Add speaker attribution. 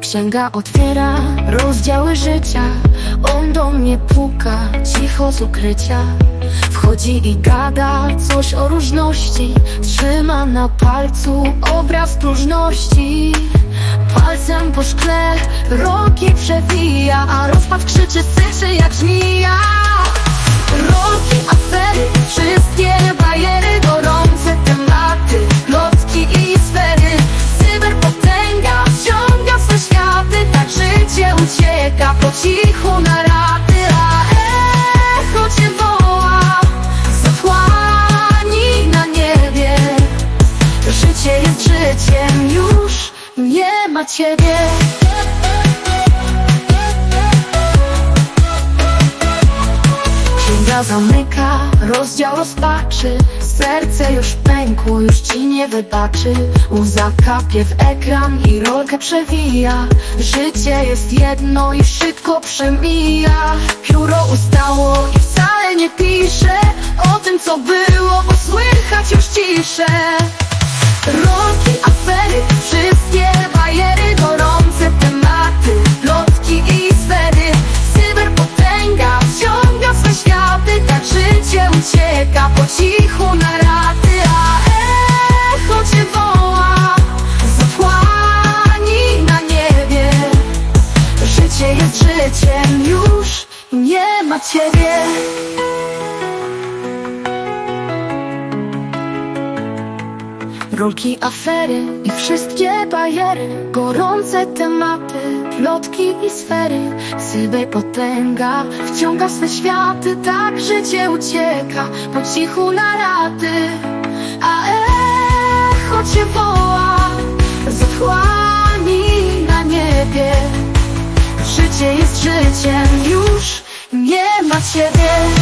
Speaker 1: Księga otwiera rozdziały życia. On do mnie puka, cicho z ukrycia. Wchodzi i gada coś o różności. Trzyma na palcu obraz próżności. Palcem po szkle roki przewija A rozpad krzyczy, syczy jak żmija. Roki, afery, wszystkie bajery ma ciebie. Księga zamyka, rozdział rozpaczy. Serce już pękło, już ci nie wybaczy. Łza kapie w ekran i rolkę przewija. Życie jest jedno i szybko przemija. Pióro ustało i wcale nie pisze O tym co było, bo słychać już ciszę. Roki, ma ciebie. Rolki, afery i wszystkie bajery Gorące tematy, plotki i sfery. Cyberpotęga wciąga swe światy Tak życie ucieka po cichu na raty. A echo cię woła z otchłani na niebie. Życie jest życiem, już ciebie